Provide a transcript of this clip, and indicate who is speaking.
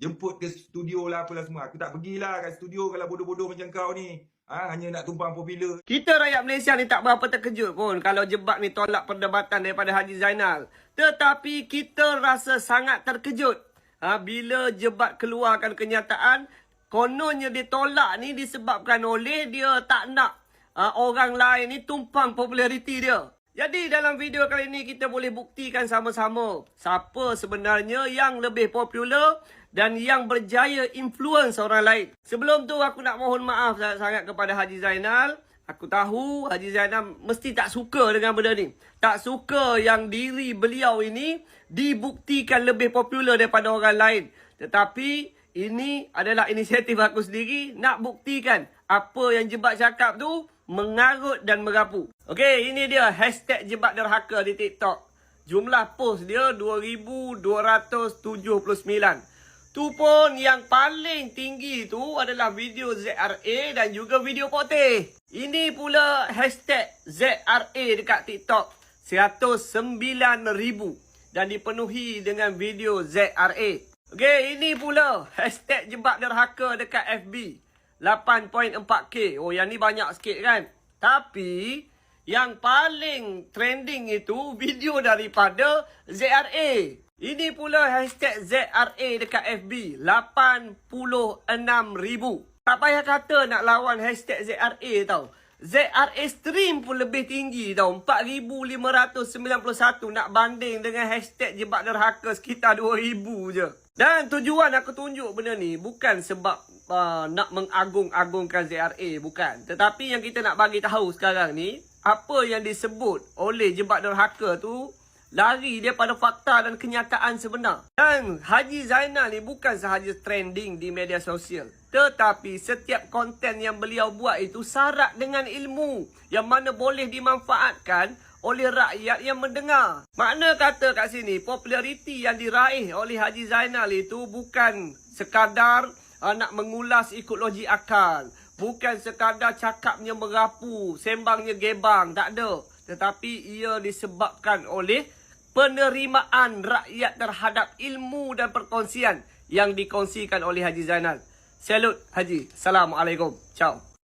Speaker 1: jemput ke studio lah apalah semua. Aku tak pergilah kat studio kalau bodoh-bodoh macam kau ni. Ha, hanya nak tumpang popular.
Speaker 2: Kita rakyat Malaysia ni tak berapa terkejut pun kalau jebak ni tolak perdebatan daripada Haji Zainal. Tetapi kita rasa sangat terkejut ha, bila jebat keluarkan kenyataan kononnya ditolak ni disebabkan oleh dia tak nak ha, orang lain ni tumpang populariti dia. Jadi dalam video kali ini kita boleh buktikan sama-sama siapa sebenarnya yang lebih popular dan yang berjaya influence orang lain. Sebelum tu aku nak mohon maaf sangat kepada Haji Zainal. Aku tahu Haji Zainal mesti tak suka dengan benda ni. Tak suka yang diri beliau ini dibuktikan lebih popular daripada orang lain. Tetapi ini adalah inisiatif aku sendiri nak buktikan apa yang Jebat cakap tu mengarut dan merapu. Okey, ini dia hashtag Jebat Derhaka di TikTok. Jumlah post dia 2,279. Tu pun yang paling tinggi tu adalah video ZRA dan juga video poteh. Ini pula hashtag ZRA dekat TikTok. 109,000 dan dipenuhi dengan video ZRA. Okey, ini pula hashtag jebak derhaka dekat FB. 8.4k. Oh, yang ni banyak sikit kan? Tapi, yang paling trending itu video daripada ZRA. Ini pula hashtag ZRA dekat FB. 86,000. Tak payah kata nak lawan hashtag ZRA tau. ZRA stream pun lebih tinggi tau. 4,591 nak banding dengan hashtag jebak derhaka sekitar 2,000 je. Dan tujuan aku tunjuk benda ni bukan sebab uh, nak mengagung-agungkan ZRA. Bukan. Tetapi yang kita nak bagi tahu sekarang ni. Apa yang disebut oleh jebak derhaka tu lari daripada fakta dan kenyataan sebenar. Dan Haji Zainal ni bukan sahaja trending di media sosial. Tetapi setiap konten yang beliau buat itu syarat dengan ilmu. Yang mana boleh dimanfaatkan oleh rakyat yang mendengar. Makna kata kat sini, populariti yang diraih oleh Haji Zainal itu bukan sekadar uh, nak mengulas ikut logik akal. Bukan sekadar cakapnya merapu, sembangnya gebang, tak ada. Tetapi ia disebabkan oleh penerimaan rakyat terhadap ilmu dan perkongsian yang dikongsikan oleh Haji Zainal. Salut Haji. Assalamualaikum. Ciao.